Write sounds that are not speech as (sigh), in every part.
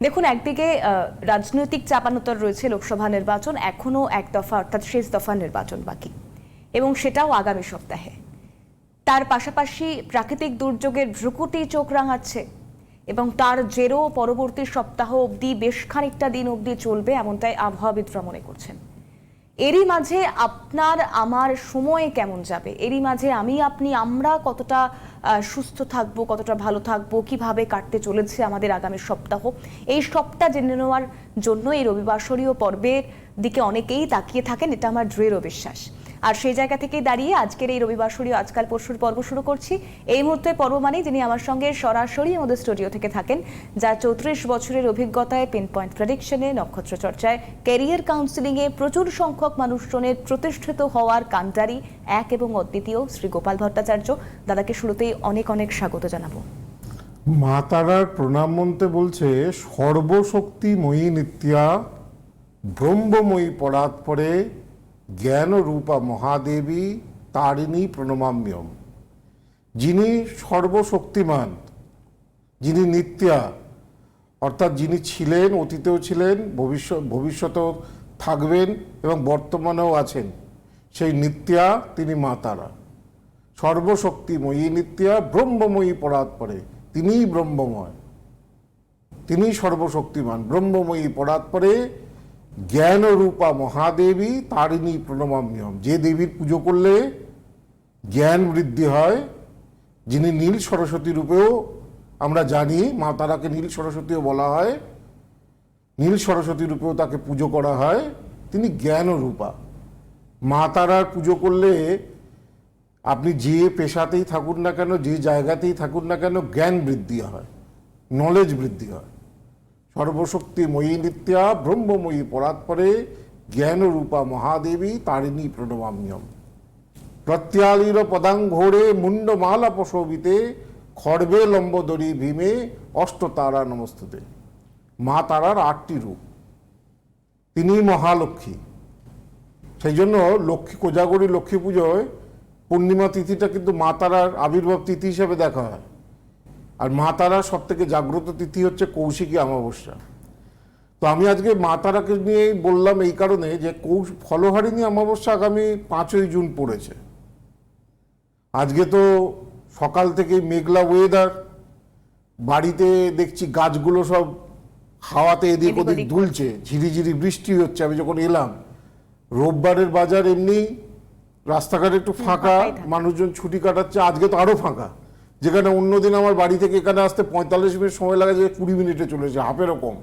দেখুন, একদিকে রাজনৈতিক চাপানোতর রয়েছে লোকসভা নির্বাচন এখনও এক দফা, অর্থাৎ শেষ দফা নির্বাচন বাকি। এবং সেটাও আগামী সপ্তাহে। তার পাশাপাশি প্রাকৃতিক দুর্যোগের ভ্রুকুটি চোখ রাঙাচ্ছে এবং তার জেরও পরবর্তী সপ্তাহ অবধি বেশ খানিকটা দিন অবধি চলবে, এমনটাই আবহাওয়াবিদরা মনে করছেন। এরই মাঝে আপনার, আমার সময় কেমন যাবে? এরই মাঝে আমি, আপনি, আমরা কতটা সুস্থ থাকব, কতটা ভালো থাকব, কীভাবে কাটতে চলেছে আমাদের আগামী সপ্তাহ? এই সপ্তাহ জেনে নেওয়ার জন্য এই রবিবাসরীয় পর্বের দিকে অনেকেই তাকিয়ে থাকেন, এটা আমার দৃঢ় বিশ্বাস। আর সেই জায়গা থেকে দাঁড়িয়ে আজকের এই রবিবাসরীয় আজকাল পরশুর পর্ব শুরু করছি। এই মুহূর্তে পর্ব মানে যিনি আমার সঙ্গে সরাসরি আমাদের স্টুডিও থেকে থাকেন যা চৌত্রিশ বছরের অভিজ্ঞতায় পিন পয়েন্ট প্রেডিকশনে নক্ষত্র চর্চায় ক্যারিয়ার কাউন্সিলিংয়ে প্রচুর সংখ্যক মানুষজনের প্রতিষ্ঠিত হওয়ার কান্ডারি, এক এবং অদ্বিতীয়, শ্রী গোপাল ভট্টাচার্য। দাদাকে শুরুতেই অনেক অনেক স্বাগত জানাব। মা তারার প্রণাম মন্ত্রে বলছে, সর্বশক্তিময়ী নিত্যা, ব্রহ্মময়ী পরাৎপরে জ্ঞান রূপা মহাদেবী তারিণী প্রণমাম্যম। যিনি সর্বশক্তিমান, যিনি নিত্যা, অর্থাৎ যিনি ছিলেন, অতীতেও ছিলেন, ভবিষ্যৎ, ভবিষ্যতেও থাকবেন এবং বর্তমানেও আছেন, সেই নিত্যা তিনি মা তারা। সর্বশক্তিময়ী নিত্যা, ব্রহ্মময়ী পরাৎপরে তিনিই ব্রহ্মময়। তিনি সর্বশক্তিমান, ব্রহ্মময়ী পরাৎপরে জ্ঞান রূপা মহাদেবী তারিণী প্রণমাম্যম যে দেবীর পুজো করলে জ্ঞান বৃদ্ধি হয়, যিনি নীল সরস্বতী রূপেও আমরা জানি, মা তারাকে নীল সরস্বতীও বলা হয়, নীল সরস্বতী রূপেও তাকে পুজো করা হয়, তিনি জ্ঞান রূপা মা তারার পুজো করলে আপনি যে পেশাতেই থাকুন না কেন, যে জায়গাতেই থাকুন না কেন, জ্ঞান বৃদ্ধি হয় নলেজ বৃদ্ধি হয়। সর্বশক্তিময়ী নিত্যা, ব্রহ্মময়ী পরাৎপরে জ্ঞান রূপা মহাদেবী, তারিণী প্রণমাম্যম। প্রত্যালীর পদাঙ্ঘোরে মুন্ডমালা প্রসবিতে খড়বে লম্বদরি ভীমে, অষ্টতারা নমস্তুতে। মা তারার আটটি রূপ। তিনি মহালক্ষ্মী। সেই জন্য লক্ষ্মী কোজাগরী লক্ষ্মী পুজোয় পূর্ণিমা তিথিটা কিন্তু মা তারার আবির্ভাব তিথি হিসেবে দেখা হয়। আর মা তারার সব থেকে জাগ্রত তিথি হচ্ছে কৌশিকী অমাবস্যা। তো আমি আজকে মা তারাকে নিয়ে বললাম এই কারণে যে কৌশ ফলহারিণী অমাবস্যা আগামী পাঁচই জুন পড়েছে। আজকে তো সকাল থেকে মেঘলা ওয়েদার বাড়িতে দেখছি গাছগুলো সব হাওয়াতে এদিক ওদিক দুলছে ঝিরিঝিরি বৃষ্টি হচ্ছে আমি যখন এলাম রোববারের বাজার এমনি রাস্তাঘাট একটু ফাঁকা মানুষজন ছুটি কাটাচ্ছে আজকে তো আরও ফাঁকা। যেখানে অন্যদিন আমার বাড়ি থেকে এখানে আসতে পঁয়তাল্লিশ মিনিট সময় লাগে যে কুড়ি মিনিটে চলেছে হাফেরও কম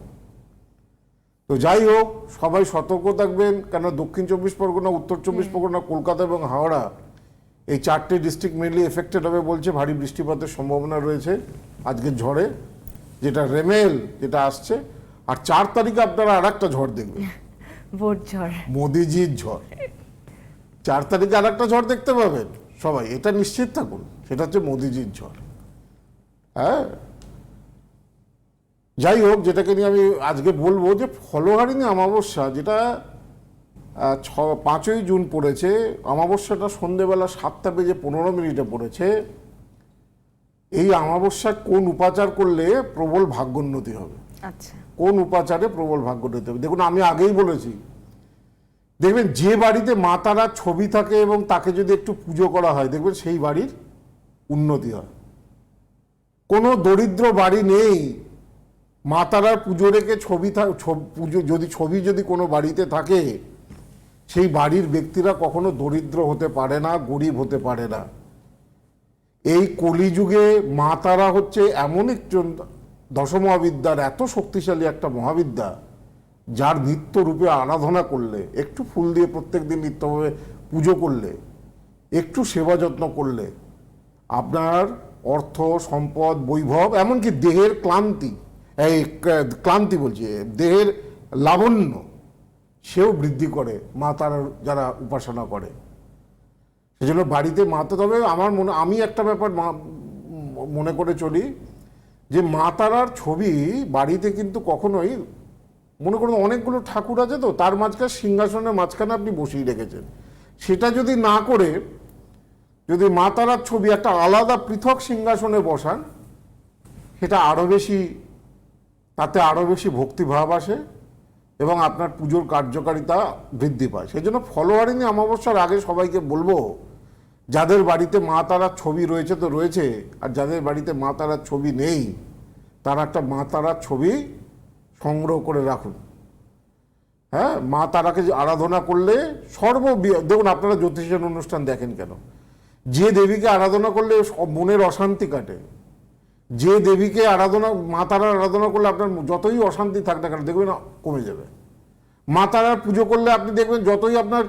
তো যাই হোক সবাই সতর্ক থাকবেন কেন দক্ষিণ চব্বিশ পরগনা উত্তর চব্বিশ পরগনা কলকাতা এবং হাওড়া এই চারটে ডিস্ট্রিক্ট মেনলি এফেক্টেড হবে বলছে ভারী বৃষ্টিপাতের সম্ভাবনা রয়েছে আজকের ঝড়ে যেটা রেমেল যেটা আসছে আর চার তারিখে আপনারা আর একটা ঝড় দেখবেন। (laughs) ভোট ঝড়। মোদিজির ঝড়। চার তারিখে আর একটা ঝড় দেখতে পাবেন সবাই এটা নিশ্চিত থাকুন। সেটা হচ্ছে মোদিজির ঝড়। হ্যাঁ? যাই হোক যেটাকে নিয়ে আমি আজকে বলব যে ফলহারিণী অমাবস্যা যেটা ছ পাঁচই জুন পড়েছে অমাবস্যাটা সন্ধেবেলা সাতটা বেজে পনেরো মিনিটে পড়েছে। এই অমাবস্যা কোন উপাচার করলে প্রবল ভাগ্যোন্নতি হবে? আচ্ছা। কোন উপাচারে প্রবল ভাগ্য নিতে হবে? দেখুন আমি আগেই বলেছি। দেখবেন যে বাড়িতে মাতারার ছবি থাকে এবং তাকে যদি একটু পুজো করা হয় দেখবেন সেই বাড়ির উন্নতি হয়। কোনো দরিদ্র বাড়ি নেই। মা তারার পুজো রেখে ছবি পুজো, যদি ছবি যদি কোনো বাড়িতে থাকে, সেই বাড়ির ব্যক্তিরা কখনো দরিদ্র হতে পারে না, গরিব হতে পারে না। এই কলিযুগে মা তারা হচ্ছে এমন একজন দশমহাবিদ্যার, এত শক্তিশালী একটা মহাবিদ্যা, যার নিত্য রূপে আরাধনা করলে, একটু ফুল দিয়ে প্রত্যেক দিন নিত্যভাবে পুজো করলে, একটু সেবা যত্ন করলে আপনার অর্থ, সম্পদ, বৈভব, এমনকি দেহের ক্লান্তি, এই ক্লান্তি বলছি, দেহের লাবণ্য, সেও বৃদ্ধি করে, মা তারার যারা উপাসনা করে। সেজন্য বাড়িতে মাতে তবে আমার মনে, আমি একটা ব্যাপার মনে করে চলি, যে মা তারার ছবি বাড়িতে কিন্তু কখনোই, মনে করুন অনেকগুলো ঠাকুর আছে তো, তার মাঝখানে, সিংহাসনের মাঝখানে আপনি বসিয়ে রেখেছেন। সেটা যদি না করে যদি মা তারার ছবি একটা আলাদা পৃথক সিংহাসনে বসান, সেটা আরও বেশি, তাতে আরও বেশি ভক্তিভাব আসে এবং আপনার পুজোর কার্যকারিতা বৃদ্ধি পায়। সেই জন্য ফলোয়ারিনি অমাবস্যার আগে সবাইকে বলব, যাদের বাড়িতে মা তারার ছবি রয়েছে তো রয়েছে, আর যাদের বাড়িতে মা তারার ছবি নেই, তারা একটা মা তারার ছবি সংগ্রহ করে রাখুন। হ্যাঁ মা তারাকে আরাধনা করলে সর্ব দেখুন আপনারা জ্যোতিষের অনুষ্ঠান দেখেন কেন? যে দেবীকে আরাধনা করলে মনের অশান্তি কাটে। যে দেবীকে আরাধনা, মা তারার আরাধনা করলে আপনার যতই অশান্তি থাক না কেন, দেখবেন কমে যাবে। মা তারার পুজো করলে আপনি দেখবেন যতই আপনার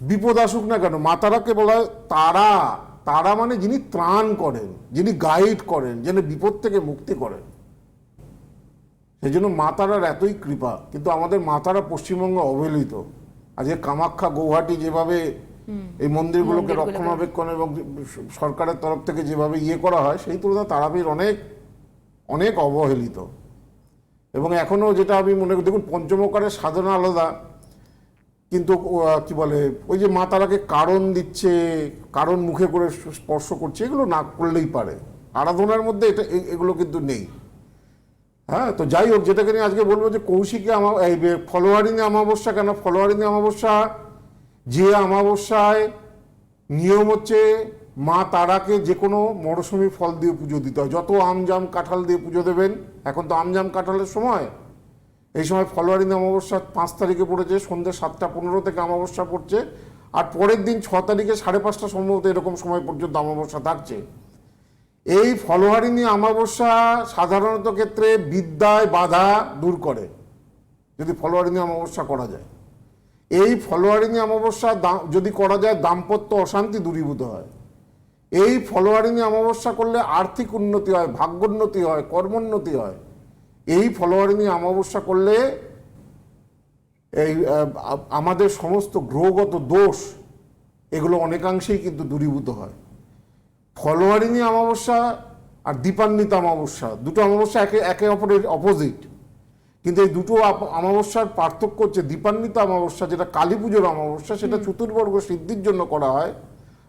বিপদ আসুক না কেন, মা তারাকে বলা হয় তারা। তারা মানে যিনি ত্রাণ করেন, যিনি গাইড করেন, যিনি বিপদ থেকে মুক্তি করেন। সেই জন্য মা তারার এতই কৃপা। কিন্তু আমাদের মা তারা পশ্চিমবঙ্গে অবহেলিত। আজকে কামাখ্যা, গৌহাটি যেভাবে এই মন্দিরগুলোকে রক্ষণাবেক্ষণ এবং সরকারের তরফ থেকে যেভাবে ইয়ে করা হয় সেই তুলনায় তারাপীঠ অনেক অনেক অবহেলিত। এবং এখনও যেটা আমি মনে করি দেখুন পঞ্চমকারের সাধনা আলাদা কিন্তু কি বলে ওই যে মা তারাকে কারণ দিচ্ছে কারণ মুখে করে স্পর্শ করছে এগুলো না করলেই পারে। আরাধনার মধ্যে এটা এগুলো কিন্তু নেই। হ্যাঁ তো যাই হোক যেটাকে নিয়ে আজকে বলব যে কৌশিকে আমা এই বে- ফলোয়ারিনী অমাবস্যা কেন? ফলোয়ারিনী অমাবস্যা যে অমাবস্যায় নিয়ম হচ্ছে মা তারাকে যে কোনো মরশুমি ফল দিয়ে পুজো দিতে হয়। যত আম জাম কাঁঠাল দিয়ে পুজো দেবেন, এখন তো আম জাম কাঁঠালের সময়। এই সময় ফলোয়ারিনী অমাবস্যা পাঁচ তারিখে পড়েছে, সন্ধ্যে সাতটা পনেরো থেকে অমাবস্যা পড়ছে, আর পরের দিন ছ তারিখে সাড়ে পাঁচটা সম্ভবত এরকম সময় পর্যন্ত অমাবস্যা থাকছে। এই ফলোয়ারিনী অমাবস্যা সাধারণত ক্ষেত্রে বিদ্যায় বাধা দূর করে, যদি ফলোয়ারিনী অমাবস্যা করা যায়। এই ফলোয়ারিনী অমাবস্যা যদি করা যায়, দাম্পত্য অশান্তি দূরীভূত হয়। এই ফলোয়ারিনী অমাবস্যা করলে আর্থিক উন্নতি হয় ভাগ্যোন্নতি হয় কর্মোন্নতি হয়। এই ফলোয়ারিনী অমাবস্যা করলে এই আমাদের সমস্ত গ্রহগত দোষ এগুলো অনেকাংশেই কিন্তু দূরীভূত হয়। ফলোয়ারিনী অমাবস্যা আর দীপান্বিত অমাবস্যা, দুটো অমাবস্যা একে একে অপরের অপোজিট কিন্তু এই দুটো অমাবস্যার পার্থক্য হচ্ছে দীপান্বিতা অমাবস্যা যেটা কালী পুজোর অমাবস্যা সেটা চতুর্বর্গ সিদ্ধির জন্য করা হয়।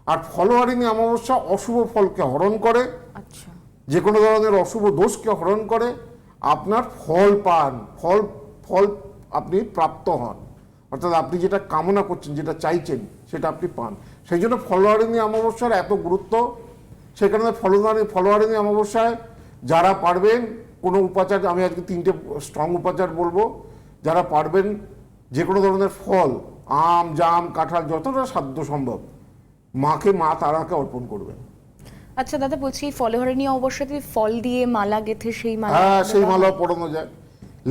আর ফলোয়ারিনী অমাবস্যা অশুভ ফলকে হরণ করে। আচ্ছা। যে কোনো ধরনের অশুভ দোষকে হরণ করে। আপনার ফল পান ফল ফল আপনি প্রাপ্ত হন। অর্থাৎ আপনি যেটা কামনা করছেন যেটা চাইছেন সেটা আপনি পান। সেই জন্য ফলোয়ারিনী অমাবস্যার এত গুরুত্ব। সেখানে কারণে ফলোয়ারি অমাবস্যায় যারা পারবেন কোনো উপাচার আমি আজকে তিনটে স্ট্রং উপাচার বলব। যারা পারবেন যে কোনো ধরনের ফল আম জাম কাঁঠাল যতটা সাধ্য সম্ভব মাকে মা তারাকে অর্পণ করবেন। আচ্ছা দাদা বলছি ফলোহারিণী অবশ্যই ফল দিয়ে মালা গেথে সেই মালা হ্যাঁ সেই মালা পড়ানো যায়।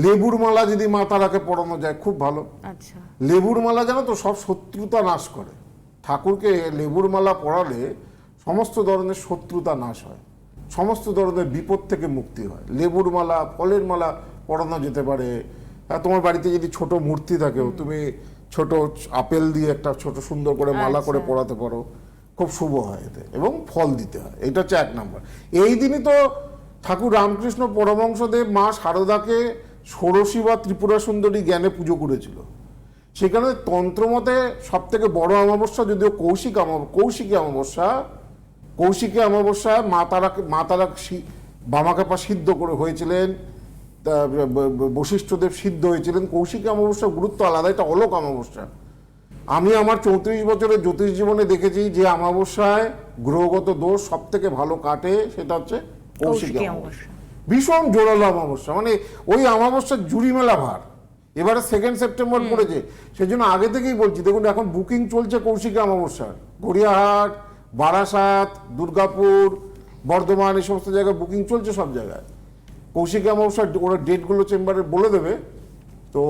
লেবুর মালা যদি মা তারাকে পড়ানো যায় খুব ভালো। আচ্ছা। লেবুর মালা জানো তো সব শত্রুতা নাশ করে। ঠাকুরকে লেবুর মালা পড়ালে সমস্ত ধরনের শত্রুতা নাশ হয়। সমস্ত ধরনের বিপদ থেকে মুক্তি হয়। লেবুর মালা ফলের মালা পড়ানো যেতে পারে। হ্যাঁ তোমার বাড়িতে যদি ছোট মূর্তি থাকে তুমি ছোট আপেল দিয়ে একটা ছোট সুন্দর করে মালা করে আচ্ছা। পড়াতে পারো। খুব শুভ হয় এতে। এবং ফল দিতে হয়। এটা হচ্ছে এক নম্বর। এই দিনই তো ঠাকুর রামকৃষ্ণ পরমংসদেব মা শারদাকে ষোড়শী বা ত্রিপুরা সুন্দরী জ্ঞানে পুজো করেছিল। সেখানে তন্ত্রমতে সব থেকে বড় অমাবস্যা যদিও কৌশিক কৌশিকী অমাবস্যা কৌশিকী অমাবস্যায় মা তারাকে মা তারা বামাকাপা সিদ্ধ করে হয়েছিলেন বশিষ্ঠদেব সিদ্ধ হয়েছিলেন। কৌশিকী অমাবস্যার গুরুত্ব আলাদা এটা অলোক অমাবস্যা। আমি আমার চৌত্রিশ বছরের জ্যোতিষ জীবনে দেখেছি যে অমাবস্যায় গ্রহগত দোষ সব থেকে ভালো কাটে সেটা হচ্ছে কৌশিকী অমাবস্যা। ভীষণ জোরালো অমাবস্যা মানে ওই অমাবস্যার জুড়ি মেলা ভার। এবারে সেকেন্ড সেপ্টেম্বর পড়েছে সেই জন্য আগে থেকেই বলছি দেখুন এখন বুকিং চলছে কৌশিকী অমাবস্যার। গড়িয়াহাট বারাসাত, দুর্গাপুর, বর্ধমান, এই সমস্ত জায়গায় বুকিং চলছে সব জায়গায়। কৌশিক অমাবস্যার ওরা ডেটগুলো চেম্বারে বলে দেবে, তো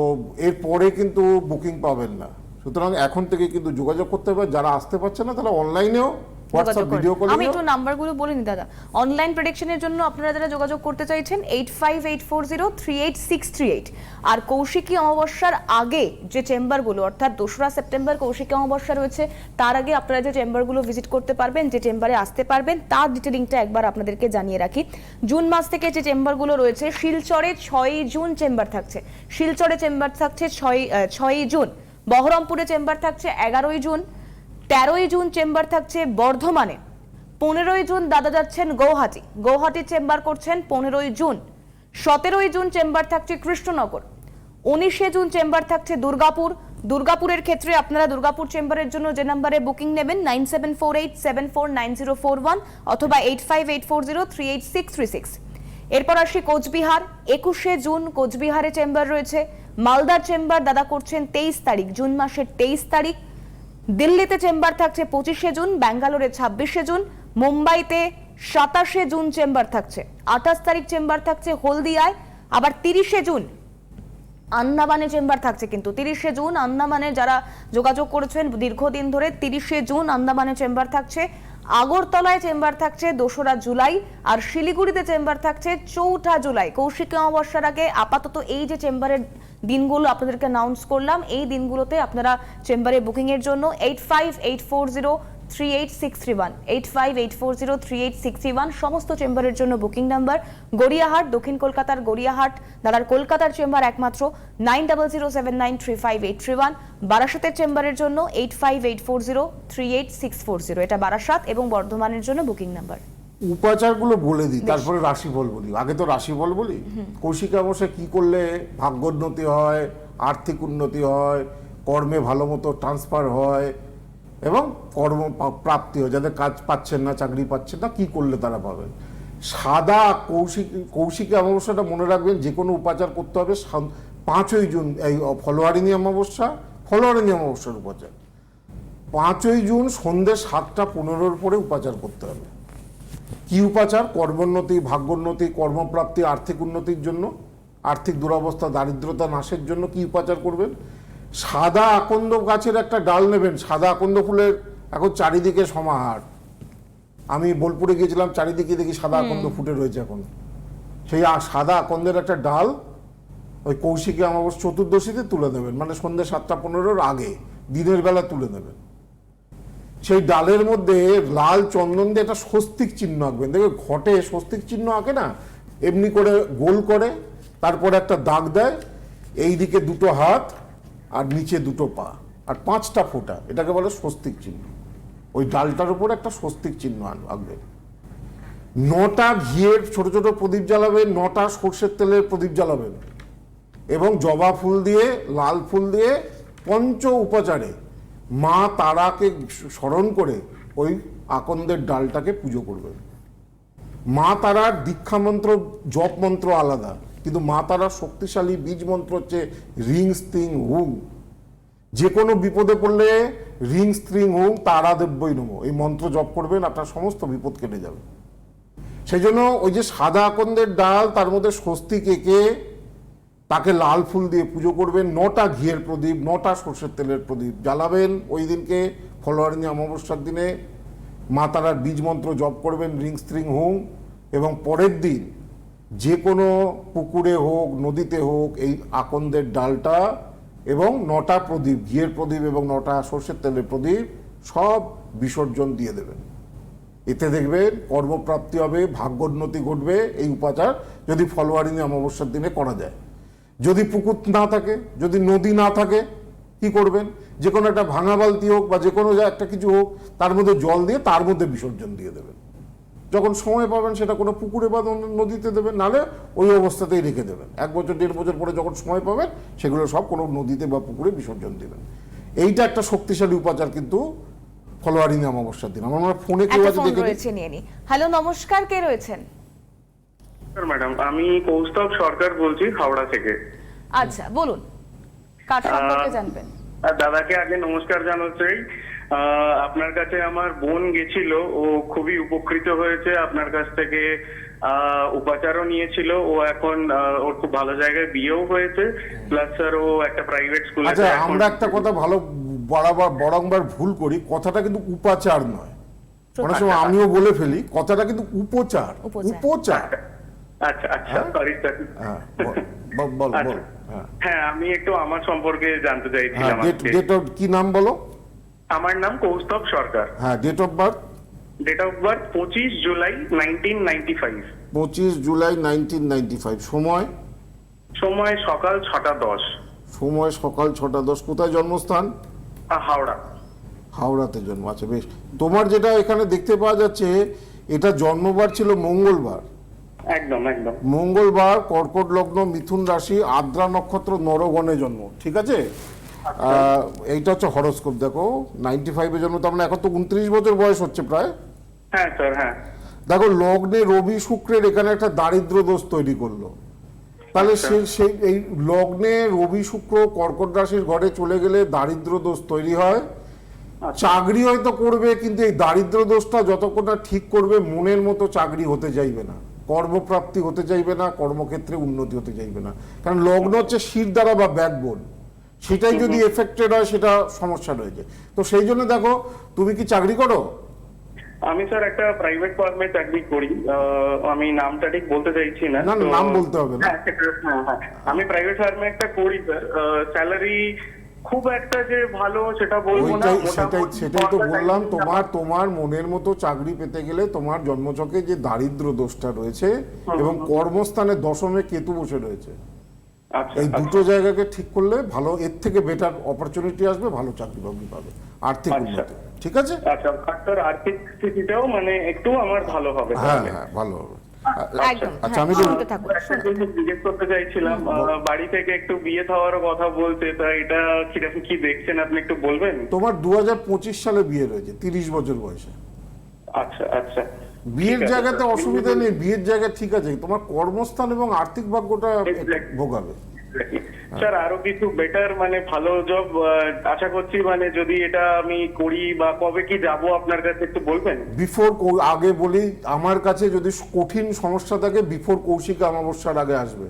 এর পরে কিন্তু বুকিং পাবেন না। সুতরাং এখন থেকে কিন্তু যোগাযোগ করতে হবে, যারা আসতে পারছে না তারা অনলাইনেও হোয়াটসঅ্যাপ ভিডিও করুন। আমি একটু নাম্বারগুলো বলিনি দাদা। অনলাইন প্রেডিকশনের জন্য আপনারা যারা যোগাযোগ করতে চাইছেন eight five eight four zero three eight six three eight আর কৌশিকী অমাবস্যার আগে যে চেম্বারগুলো অর্থাৎ দোসরা সেপ্টেম্বর কৌশিকী অমাবস্যা রয়েছে তার আগে আপনারা যে চেম্বারগুলো ভিজিট করতে পারবেন যে চেম্বারে আসতে পারবেন তার ডিটেলিংটা একবার আপনাদেরকে জানিয়ে রাখি। জুন মাস থেকে যে চেম্বারগুলো রয়েছে শিলচরে ছয়ই জুন চেম্বার থাকছে। শিলচরে চেম্বার থাকছে ছয় ছয়ই জুন বহরমপুরে চেম্বার থাকছে এগারোই জুন তেরোই জুন চেম্বার থাকছে বর্ধমানে। পনেরোই জুন দাদা যাচ্ছেন গৌহাটি। গৌহাটি চেম্বার করছেন পনেরোই জুন। সতেরোই জুন চেম্বার থাকছে কৃষ্ণনগর। উনিশে জুন চেম্বার থাকছে দুর্গাপুর। দুর্গাপুরের ক্ষেত্রে আপনারা দুর্গাপুর চেম্বারের জন্য যে নাম্বারে বুকিং নেবেন, nine seven four eight seven four nine zero four one অথবা eight five eight four zero three eight six three six. এরপর আসি কোচবিহার। একুশে জুন কোচবিহারে চেম্বার রয়েছে। মালদার চেম্বার দাদা করছেন তেইশ তারিখ, জুন মাসের তেইশ তারিখ। দিল্লিতে চেম্বার থাকছে পঁচিশে জুন, ব্যাঙ্গালোরে ছাব্বিশে জুন, মুম্বাইতে সাতাশে জুন চেম্বার থাকছে। আঠাশ তারিখ চেম্বার থাকছে হলদিয়ায়, আবার তিরিশে জুন আন্দামানে চেম্বার থাকছে কিন্তু। তিরিশে জুন আন্দামানে যারা যোগাযোগ করেছেন, দীর্ঘদিন ধরে তিরিশে জুন আন্দামানে চেম্বার থাকছে। আগরতলায় চেম্বার থাকছে দোসরা জুলাই, আর শিলিগুড়িতে চেম্বার থাকছে চৌঠা জুলাই। কৌশিক অমাবস্যার আগে আপাতত এই যে চেম্বারের দিনগুলো আপনাদেরকে অ্যানাউন্স করলাম, এই দিনগুলোতে আপনারা চেম্বারে বুকিংয়ের জন্য eight five eight four zero three eight six three one eight five eight four zero three eight six three one সমস্ত চেম্বারের জন্য বুকিং নাম্বার গড়িয়াহাট দক্ষিণ কলকাতার গড়িয়াহাট দাদার কলকাতার চেম্বার একমাত্র nine double zero seven nine three five eight three one বারাসাতের চেম্বারের জন্য eight five eight four zero three eight six four zero এটা বারাসাত এবং বর্ধমানের জন্য বুকিং নাম্বার। উপাচারগুলো বলে দিই তারপরে রাশিফল বলি আগে তো রাশিফল বলি কৌশিক অবশ্যই কি করলে ভাগ্যোন্নতি হয় আর্থিক উন্নতি হয় কর্মে ভালো মতো ট্রান্সফার হয় এবং কর্ম প্রাপ্তি হয় যাদের কাজ পাচ্ছেন না, চাকরি পাচ্ছেন না, কি করলে তারা পাবেন সাদা কৌশিক কৌশিকী অমাবস্যাটা মনে রাখবেন, যে কোনো উপাচার করতে হবে। পাঁচই জুন, এই ফলোয়ারিনী অমাবস্যা ফলোয়ারিনী অমাবস্যার উপাচার। পাঁচই জুন সন্ধ্যে সাতটা পনেরোর পরে উপাচার করতে হবে। কি উপাচার? কর্মোন্নতি, ভাগ্যোন্নতি, কর্মপ্রাপ্তি, আর্থিক উন্নতির জন্য, আর্থিক দুরবস্থা, দারিদ্রতা নাশের জন্য কি উপাচার করবেন? সাদা আকন্দ গাছের একটা ডাল নেবেন সাদা আকন্দ ফুলের এখন চারিদিকে সমাহার। আমি বোলপুরে গিয়েছিলাম চারিদিকে দেখি সাদা আকন্দ ফুটে রয়েছে এখন। সেই সাদা আকন্দের একটা ডাল ওই কৌশিকী অমাবস্যা চতুর্দশীতে তুলে দেবেন মানে সন্ধ্যে সাতটা পনেরোর আগে দিনের বেলা তুলে দেবেন। সেই ডালের মধ্যে লাল চন্দন দিয়ে একটা স্বস্তিক চিহ্ন আঁকবেন। দেখবে ঘটে স্বস্তিক চিহ্ন আঁকে না? এমনি করে গোল করে তারপরে একটা দাগ দেয় এই দিকে দুটো হাত আর নিচে দুটো পা। আর পাঁচটা ফোঁটা, এটাকে বলে স্বস্তিক চিহ্ন। ওই ডালটার উপর একটা স্বস্তিক চিহ্ন আঁকবেন নটা ঘিয়ের ছোট ছোট প্রদীপ জ্বালাবেন নটা সর্ষের তেলের প্রদীপ জ্বালাবেন এবং জবা ফুল দিয়ে, লাল ফুল দিয়ে পঞ্চ উপাচারে মা তারাকে স্মরণ করে ওই আকন্দের ডালটাকে পুজো করবেন মা তারার দীক্ষা মন্ত্র জপ মন্ত্র আলাদা। কিন্তু মা তারা শক্তিশালী বীজ মন্ত্র হচ্ছে রিং স্ত্রিং হুং। যে কোনো বিপদে পড়লে রিং স্ত্রিং হুং, তারা দেব্যই নম। এই মন্ত্র জপ করবেন, আপনার সমস্ত বিপদ কেটে যাবে। সেই জন্য ওই যে সাদা আকন্দের ডাল, তার মধ্যে স্বস্তিক এঁকে তাকে লাল ফুল দিয়ে পুজো করবেন। নটা ঘিয়ের প্রদীপ, নটা সর্ষের তেলের প্রদীপ জ্বালাবেন। ওই দিনকে ফলোয়ারিনী অমাবস্যার দিনে মা তারার বীজ মন্ত্র জপ করবেন রিং স্ত্রিং হুং। এবং পরের দিন যে কোনো পুকুরে হোক, নদীতে হোক, এই আকন্দের ডালটা এবং নটা প্রদীপ, ঘিয়ের প্রদীপ এবং নটা সর্ষের তেলের প্রদীপ সব বিসর্জন দিয়ে দেবেন। এতে দেখবেন কর্মপ্রাপ্তি হবে ভাগ্যোন্নতি ঘটবে, এই উপাচার যদি ফলোয়ারিনী অমাবস্যার দিনে করা যায়। যদি পুকুর না থাকে, যদি নদী না থাকে, কি করবেন? যে কোনো একটা ভাঙা বালতি হোক বা যে কোনো একটা কিছু হোক, তার মধ্যে জল দিয়ে তার মধ্যে বিসর্জন দিয়ে দেবেন। যখন সময় পাবেন সেটা কোনো পুকুরে বা নদীতে দেবেন নালে ওই অবস্থাতেই রেখে দেবেন। এক বছর দেড় বছর পরে যখন সময় পাবেন সেগুলো সব কোনো নদীতে বা পুকুরে বিসর্জন দেবেন। এইটা একটা শক্তিশালী উপাচার কিন্তু অমাবস্যার দিন। আমার ফোনে কেউ আছে দেখে রয়েছে নিয়ে নি। হ্যালো নমস্কার কে রয়েছেন? ম্যাডাম। আমি কৌস্তব সরকার বলছি হাওড়া থেকে। আচ্ছা বলুন। কার সম্পর্কে জানবেন? আর দাদাকে আগে নমস্কার জানাতে চাই। আপনার কাছে আমার বোন গেছিল ও খুবই উপকৃত হয়েছে আপনার কাছ থেকে আহ, উপাচারও নিয়েছিল ও এখন ওর খুব ভালো জায়গায় বিয়েও হয়েছে প্লাস স্যার ও একটা প্রাইভেট স্কুলে আচ্ছা আমরা একটা কথা ভালো বরাবর বরংবার ভুল করি কথাটা কিন্তু উপাচার নয়। অনেক সময় আমিও বলে ফেলি কথাটা কিন্তু উপচার উপচার। উপচার। আচ্ছা আচ্ছা সরি স্যার হ্যাঁ বল বল, বল আচ্ছা। হ্যাঁ। হ্যাঁ আমি একটু আমার সম্পর্কে জানতে হ্যাঁ চাইছিলাম অফ কি নাম বলো? আমার নাম কৌস্তব সরকার। হ্যাঁ date of birth date of birth পঁচিশ জুলাই নাইনটিন নাইনটি ফাইভ পঁচিশ জুলাই নাইনটিন নাইনটি ফাইভ সময়? সময় সকাল ছটা দশ। সময় সকাল ছটা দশ। কোথায় জন্মস্থান? হাওড়া। হাওড়াতে জন্ম। আছে বেশ। তোমার যেটা এখানে দেখতে পাওয়া যাচ্ছে এটা জন্মবার ছিল মঙ্গলবার। একদম একদম। মঙ্গলবার কর্কট লগ্ন মিথুন রাশি আদ্রা নক্ষত্র নরগণে জন্ম। ঠিক আছে? এইটা হচ্ছে হরস্কোপ দেখো নাইনটি ফাইভে জন্ম তার মানে এখন তো উনত্রিশ বছর বয়স হচ্ছে প্রায়। হ্যাঁ স্যার হ্যাঁ। দেখো লগ্নে রবি শুক্রের এখানে একটা দারিদ্র দোষ তৈরি করল। তাহলে আচ্ছা। সেই সেই এই লগ্নে রবি শুক্র কর্কট রাশির ঘরে চলে গেলে দারিদ্র দোষ তৈরি হয়। আচ্ছা। চাকরি হয়তো করবে কিন্তু এই দারিদ্র দোষটা যতক্ষণ না ঠিক করবে মনের মতো চাকরি হতে চাইবে না। কর্মপ্রাপ্তি হতে চাইবে না কর্মক্ষেত্রে উন্নতি হতে চাইবে না। কারণ লগ্ন হচ্ছে শির দ্বারা বা ব্যাকবোন সেটাই যদি এফেক্টেড হয় সেটা সমস্যা রয়েছে। তো সেই জন্য দেখো তুমি কি চাকরি করো? আমি স্যার একটা প্রাইভেট ফার্মে চাকরি করি। আমি নামটা ঠিক বলতে চাইছি না নাম বলতে হবে না। হ্যাঁ, হ্যাঁ, হ্যাঁ। আমি প্রাইভেট ফার্মে একটা করি স্যার। স্যালারি খুব একটা যে ভালো সেটা বলব না। সেটাই সেটাই তো বললাম তোমার তোমার মনের মতো চাকরি পেতে গেলে তোমার জন্মছকে যে দারিদ্র দোষটা রয়েছে এবং কর্মস্থানে দশমে কেতু বসে রয়েছে। এই আচ্ছা। দুটো জায়গাকে ঠিক করলে ভালো এর থেকে বেটার অপরচুনিটি আসবে ভালো চাকরি বাকরি পাবে আর্থিক আচ্ছা। উন্নতি। ঠিক আছে? আচ্ছা ডাক্তার আর্থিক স্থিতিটাও মানে একটু আমার ভালো হবে হ্যাঁ হ্যাঁ ভালো হবে। আচ্ছা, হ্যাঁ, আমি জিজ্ঞেস করতে চাইছিলাম আহ, বাড়ি থেকে একটু বিয়ে থাওয়ারও কথা বলতে তা এটা কীরকম কি দেখছেন আপনি একটু বলবেন? তোমার দু হাজার পঁচিশ সালে বিয়ে রয়েছে তিরিশ বছর বয়সে। আচ্ছা আচ্ছা। বিয়ের জায়গাতে অসুবিধা নেই বিয়ের জায়গা ঠিক আছে তোমার কর্মস্থান এবং আর্থিক ভাগ্যটা ভোগাবে। স্যার আরও কিছু বেটার মানে ভালো জব আশা করছি মানে যদি এটা আমি করি বা কবে কি যাব আপনার কাছে একটু বলবেন? বিফোর আগে বলি আমার কাছে যদি কঠিন সমস্যা থাকে বিফোর কৌশিক অমাবস্যার আগে আসবে।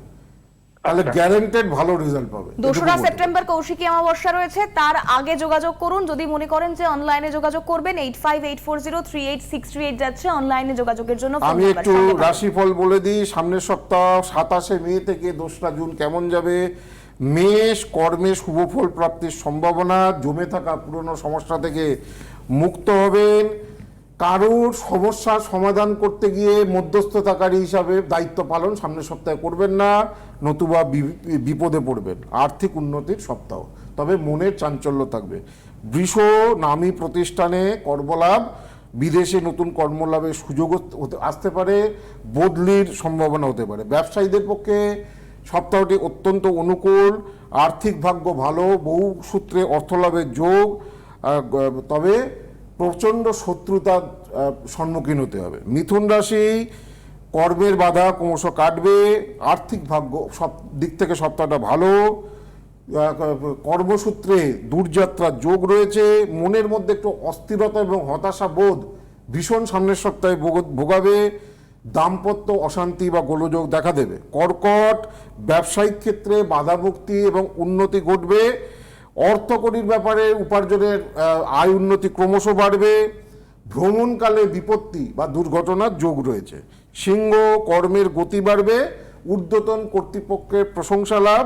তাহলে আচ্ছা। গ্যারেন্টেড ভালো রেজাল্ট পাবে। দোসরা। সেপ্টেম্বর কৌশিকী অমাবস্যা রয়েছে তার আগে যোগাযোগ করুন। যদি মনে করেন যে অনলাইনে যোগাযোগ করবেন eight five eight four zero three eight six three eight যাচ্ছে অনলাইনে যোগাযোগের জন্য আমি একটু রাশিফল বলে দিই সামনের সপ্তাহ সাতাশে মে থেকে দোসরা জুন কেমন যাবে? মেষ কর্মে শুভফল প্রাপ্তির সম্ভাবনা জমে থাকা পুরনো সমস্যা থেকে মুক্ত হবেন। কারোর সমস্যার সমাধান করতে গিয়ে মধ্যস্থতাকারী হিসাবে দায়িত্ব পালন সামনের সপ্তাহে করবেন না, নতুবা বিপদে পড়বেন। আর্থিক উন্নতির সপ্তাহ। তবে মনের চাঞ্চল্য থাকবে। বৃষ নামী প্রতিষ্ঠানে কর্মলাভ বিদেশে নতুন কর্মলাভের সুযোগ আসতে পারে, বদলির সম্ভাবনা হতে পারে। ব্যবসায়ীদের পক্ষে সপ্তাহটি অত্যন্ত অনুকূল, আর্থিক ভাগ্য ভালো, বহু সূত্রে অর্থলাভের যোগ তবে প্রচণ্ড শত্রুতার সম্মুখীন হতে হবে। মিথুন রাশি কর্মের বাধা ক্রমশ কাটবে, আর্থিক ভাগ্য সব দিক থেকে সপ্তাহটা ভালো কর্মসূত্রে দূরযাত্রার যোগ রয়েছে, মনের মধ্যে একটু অস্থিরতা এবং হতাশা বোধ ভীষণ সামনের সপ্তাহে ভোগ- ভোগাবে, দাম্পত্য অশান্তি বা গোলযোগ দেখা দেবে। কর্কট, ব্যবসায়িক ক্ষেত্রে বাধামুক্তি এবং উন্নতি ঘটবে অর্থকরীর ব্যাপারে উপার্জনের আয় উন্নতি ক্রমশ বাড়বে। ভ্রমণকালে বিপত্তি বা দুর্ঘটনার যোগ রয়েছে। সিংহ কর্মের গতি বাড়বে, ঊর্ধ্বতন কর্তৃপক্ষের প্রশংসা লাভ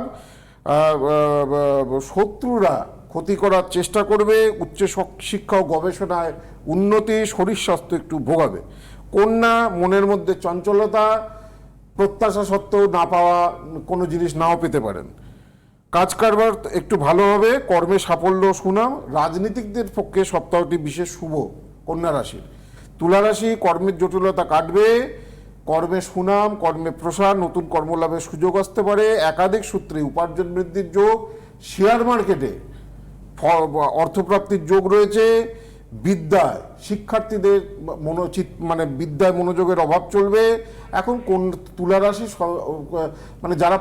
শত্রুরা ক্ষতি করার চেষ্টা করবে, উচ্চ শিক্ষা ও গবেষণায় উন্নতি, শরীর স্বাস্থ্য একটু ভোগাবে। কন্যা, মনের মধ্যে চঞ্চলতা, প্রত্যাশা সত্ত্বেও না পাওয়া কোনো জিনিস নাও পেতে পারেন। কাজ কারবার একটু ভালো হবে, কর্মে সাফল্য সুনাম, রাজনীতিকদের পক্ষে সপ্তাহটি বিশেষ শুভ, কন্যা রাশির। তুলা রাশি, কর্মের জটিলতা কাটবে, কর্মে সুনাম, কর্মে প্রসার, নতুন কর্মলাভের সুযোগ আসতে পারে, একাধিক সূত্রে উপার্জন বৃদ্ধির যোগ শেয়ার মার্কেটে অর্থপ্রাপ্তির যোগ রয়েছে বিদ্যায়, শিক্ষার্থীদের মনোচিত মানে বিদ্যায় মনোযোগের অভাব চলবে। এখন কোন তুলারাশি মানে যারা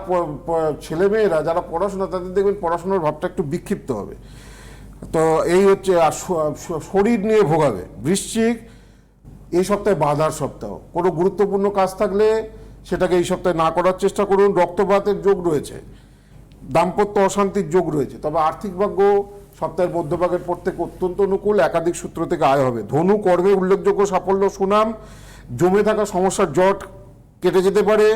ছেলেমেয়েরা, যারা পড়াশোনা, তাদের দেখবেন পড়াশোনার ভাবটা একটু বিক্ষিপ্ত হবে। তো এই হচ্ছে, আর শরীর নিয়ে ভোগাবে। বৃশ্চিক, এই সপ্তাহে বাধার সপ্তাহ। কোনো গুরুত্বপূর্ণ কাজ থাকলে সেটাকে এই সপ্তাহে না করার চেষ্টা করুন। রক্তপাতের যোগ রয়েছে। দাম্পত্য অশান্তির যোগ রয়েছে। তবে আর্থিক ভাগ্য সপ্তাহের মধ্যভাগের পর থেকে অত্যন্ত অনুকূল, একাধিক সূত্র থেকে আয় হবে। ধনু কর্মে উল্লেখযোগ্য সাফল্য, সুনাম, জমে থাকা সমস্যার জট কেটে যেতে পারে।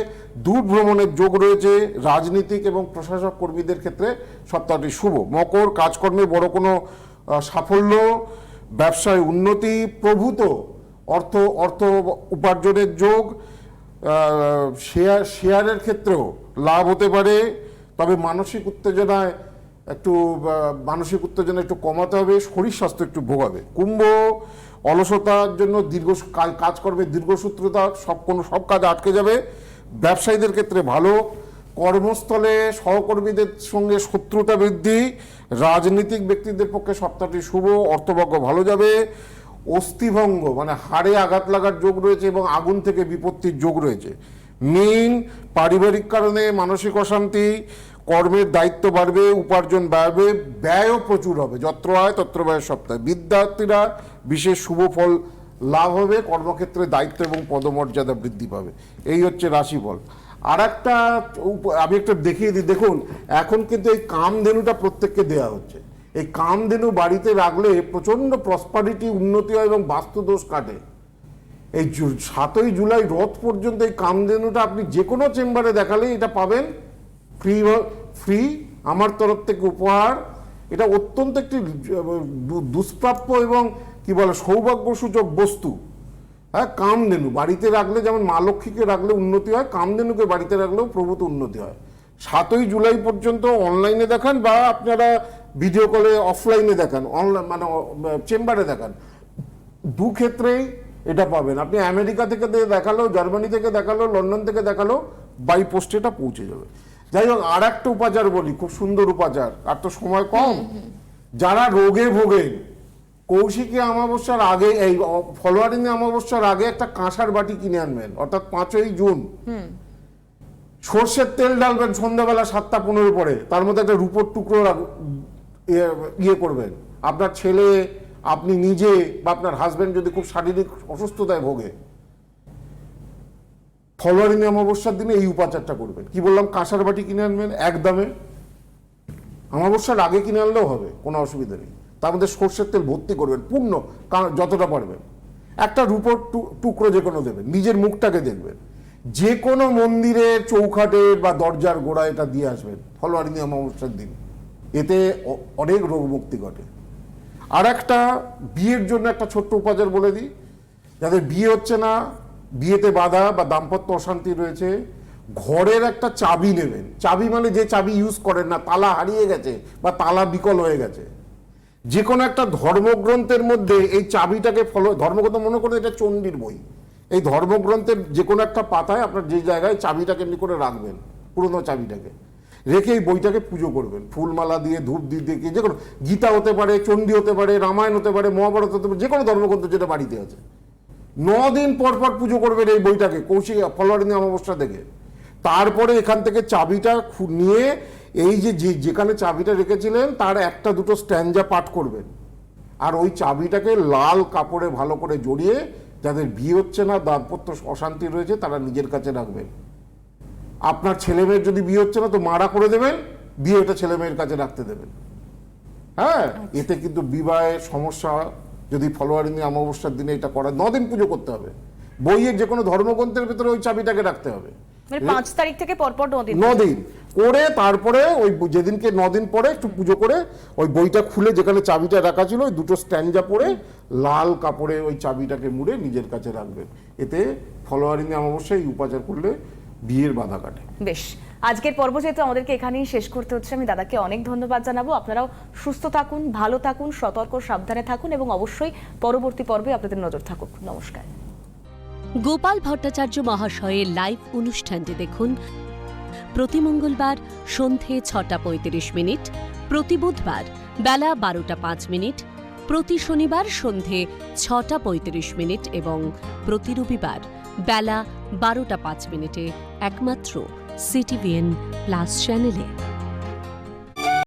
দূর ভ্রমণের যোগ রয়েছে। রাজনীতিক এবং প্রশাসক কর্মীদের ক্ষেত্রে সপ্তাহটি শুভ। মকর, কাজকর্মে বড় কোনো সাফল্য। ব্যবসায় উন্নতি, প্রভূত অর্থ অর্থ উপার্জনের যোগ। শেয়ার, শেয়ারের ক্ষেত্রেও লাভ হতে পারে। তবে মানসিক উত্তেজনায় একটু মানসিক উত্তেজনা একটু কমাতে হবে, শরীর স্বাস্থ্য একটু ভোগাবে। কুম্ভ অলসতার জন্য দীর্ঘ কাজ- কাজকর্মের দীর্ঘসূত্রতা সব কোনো, সব কাজ আটকে যাবে। ব্যবসায়ীদের ক্ষেত্রে ভালো। কর্মস্থলে সহকর্মীদের সঙ্গে শত্রুতা বৃদ্ধি। রাজনৈতিক ব্যক্তিদের পক্ষে সপ্তাহটি শুভ, অর্থভাগ্য ভালো যাবে। অস্থিভঙ্গ মানে হাড়ে আঘাত লাগার যোগ রয়েছে এবং আগুন থেকে বিপত্তির যোগ রয়েছে। মিন পারিবারিক কারণে মানসিক অশান্তি কর্মের দায়িত্ব বাড়বে, উপার্জন বাড়বে, ব্যয়ও প্রচুর হবে। যত্র আয়, তত্র ব্যয় সপ্তাহে। বিদ্যার্থীরা বিশেষ শুভ ফল লাভ হবে, কর্মক্ষেত্রে দায়িত্ব এবং পদমর্যাদা বৃদ্ধি পাবে। এই হচ্ছে রাশিফল। আর একটা আমি একটা দেখিয়ে দিই, দেখুন, এখন কিন্তু এই কামধেনুটা প্রত্যেককে দেয়া হচ্ছে। এই কামধেনু বাড়িতে রাখলে প্রচণ্ড প্রসপারিটি উন্নতি হয় এবং বাস্তুদোষ কাটে। এই সাতই জুলাই রথ পর্যন্ত এই কামধেনুটা আপনি যে কোনো চেম্বারে দেখালেই এটা পাবেন। ফ্রি ফ্রি আমার তরফ থেকে উপহার। এটা অত্যন্ত একটি দুষ্প্রাপ্য এবং কি বলে, সৌভাগ্যসূচক বস্তু। হ্যাঁ কামধেনু। বাড়িতে রাখলে যেমন মা লক্ষ্মীকে রাখলে উন্নতি হয়, কামধেনুকে বাড়িতে রাখলেও প্রভূত উন্নতি হয়। সাতই জুলাই পর্যন্ত অনলাইনে দেখান বা আপনারা ভিডিও কলে অফলাইনে দেখান অনলাইন মানে চেম্বারে দেখান। দু ক্ষেত্রেই এটা পাবেন। আপনি আমেরিকা থেকে দেখাল জার্মানি থেকে দেখাল লন্ডন থেকে দেখাল বাই পোস্টে এটা পৌঁছে যাবে। যাই হোক আর একটা উপাচার বলি খুব সুন্দর উপাচার আর তো সময় কম। যারা রোগে ভোগেন কৌশিকী অমাবস্যার আগে এই ফলোয়ারিং অমাবস্যার আগে একটা কাঁসার বাটি কিনে আনবেন অর্থাৎ পাঁচই জুন। সর্ষের তেল ডালবেন সন্ধ্যাবেলা সাতটা পনেরো পরে তার মধ্যে একটা রূপোর টুকরো ইয়ে- ইয়ে করবেন। আপনার ছেলে আপনি নিজে বা আপনার হাজবেন্ড যদি খুব শারীরিক অসুস্থতায় ভোগে ফলোয়ারিং অমাবস্যার দিনে এই উপাচারটা করবেন। কি বললাম? কাঁসার বাটি কিনে আনবেন এক দামে। অমাবস্যার আগে কিনে আনলেও হবে, কোনো অসুবিধা নেই। তার মধ্যে সর্ষের তেল ভর্তি করবেন, পূর্ণ যতটা পারবেন। একটা রূপোর টুকরো যে কোনো দেবেন, নিজের মুখটাকে দেখবেন। যে কোনো মন্দিরে, চৌখাটে বা দরজার গোড়া এটা দিয়ে আসবেন, ফলোয়ারিং অমাবস্যার দিন। এতে অনেক রোগ মুক্তি ঘটে। আর একটা বিয়ের জন্য একটা ছোট্ট উপাচার বলে দিই। যাদের বিয়ে হচ্ছে না বিয়েতে বাধা বা দাম্পত্য অশান্তি রয়েছে, ঘরের একটা চাবি নেবেন। চাবি মানে যে চাবি ইউজ করেন না, তালা হারিয়ে গেছে বা তালা বিকল হয়ে গেছে। যে কোনো একটা ধর্মগ্রন্থের মধ্যে এই চাবিটাকে ফলো ধর্মগ্রন্থ মনে করে এটা চণ্ডীর বই। এই ধর্মগ্রন্থের যে কোনো একটা পাতায় আপনার যে জায়গায় চাবিটাকে এমনি করে রাখবেন, পুরোনো চাবিটাকে। রেখে এই বইটাকে পুজো করবেন। ফুলমালা দিয়ে, ধূপ দিয়ে দিয়ে যে কোনো গীতা হতে পারে, চণ্ডী হতে পারে, রামায়ণ হতে পারে, মহাভারত হতে পারে যে কোনো ধর্মগ্রন্থ যেটা বাড়িতে আছে। দিন পর পর পুজো করবেন এই বইটাকে কৌশিক ফলোয়ারিং অমাবস্যা থেকে তারপরে এখান থেকে চাবিটা নিয়ে এই যে যে- যেখানে চাবিটা রেখেছিলেন তার একটা দুটো স্ট্যান্ডা পাঠ করবেন। আর ওই চাবিটাকে লাল কাপড়ে ভালো করে জড়িয়ে যাদের বিয়ে হচ্ছে না দাম্পত্য অশান্তি রয়েছে তারা নিজের কাছে রাখবেন। আপনার ছেলে মেয়ের যদি বিয়ে হচ্ছে না তো মারা করে দেবেন বিয়েটা ছেলে মেয়ের কাছে রাখতে দেবেন। হ্যাঁ? এতে কিন্তু বিবাহের সমস্যা যদি ফলোয়ারিং অমাবস্যার দিনে এটা করা দিন পুজো করতে হবে। বইয়ের যে কোনো ধর্মগ্রন্থের ভিতরে ওই চাবিটাকে রাখতে হবে। মানে পাঁচ তারিখ থেকে পরপর নদিন নদিন করে তারপরে ওই যেদিনকে নদিন পরে একটু পুজো করে ওই বইটা খুলে যেখানে চাবিটা রাখা ছিল ওই দুটো স্ট্যান্ডা পরে লাল কাপড়ে ওই চাবিটাকে মুড়ে নিজের কাছে রাখবেন। এতে ফলোয়ারিং অমাবস্যায় এই উপাচার করলে বিয়ের বাধা কাটে। বেশ। আজকের পর্ব যেহেতু আমাদেরকে এখানেই শেষ করতে হচ্ছে, আমি দাদাকে অনেক ধন্যবাদ জানাব। আপনারাও সুস্থ থাকুন, ভালো থাকুন, সতর্ক, সাবধানে থাকুন এবং অবশ্যই পরবর্তী পর্বে আপনাদের নজর থাকুক। নমস্কার। গোপাল ভট্টাচার্য মহাশয়ের লাইভ অনুষ্ঠানটি দেখুন প্রতি মঙ্গলবার সন্ধে ছটা পঁয়ত্রিশ মিনিট, প্রতি বুধবার বেলা বারোটা পাঁচ মিনিট, প্রতি শনিবার সন্ধে ছটা পঁয়ত্রিশ মিনিট এবং প্রতি রবিবার বেলা বারোটা পাঁচ মিনিটে একমাত্র সিটিভিএন প্লাস চ্যানেলে